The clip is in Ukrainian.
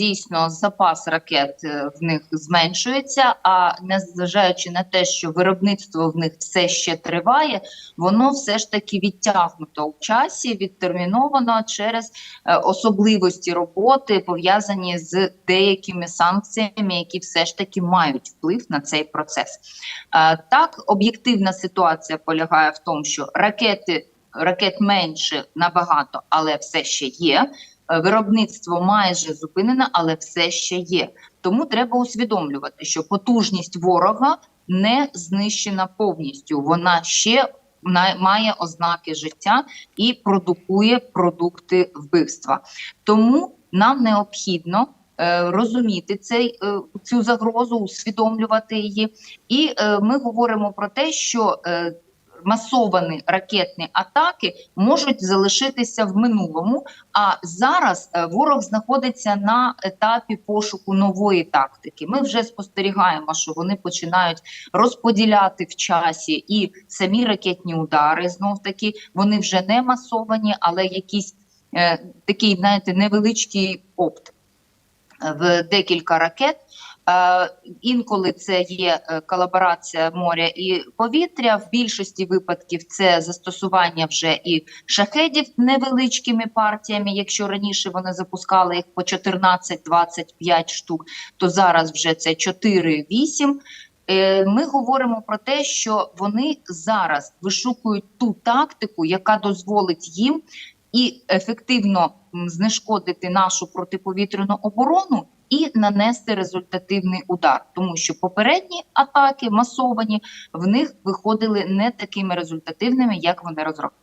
дійсно запас ракет е, в них зменшується. А незважаючи на те, що виробництво в них все ще триває, воно все ж таки відтягнуто у часі, відтерміновано через е, особливості роботи, пов'язані з деякими санкціями, які все ж таки мають вплив на цей процес. Е, Так, об'єктивна ситуація полягає в тому, що ракети ракет менше набагато, але все ще є. Е, Виробництво майже зупинено, але все ще є. Тому треба усвідомлювати, що потужність ворога не знищена повністю. Вона ще має ознаки життя і продукує продукти вбивства. Тому нам необхідно е, розуміти цей, е, цю загрозу, усвідомлювати її. І ми говоримо про те, що масовані ракетні атаки можуть залишитися в минулому. А зараз е, ворог знаходиться на етапі пошуку нової тактики. Ми вже спостерігаємо, що вони починають розподіляти в часі і самі ракетні удари. Знов таки вони вже не масовані, але якийсь е, такий, знаєте, невеличкий опт в декілька ракет. Е, інколи це є е, колаборація моря і повітря. В більшості випадків це застосування вже і шахедів невеличкими партіями. Якщо раніше вони запускали їх по 14-25 штук, то зараз вже це 4-8. Е, Ми говоримо про те, що вони зараз вишукують ту тактику, яка дозволить їм і ефективно знешкодити нашу протиповітряну оборону і нанести результативний удар, тому що попередні атаки масовані в них виходили не такими результативними, як вони розраховували.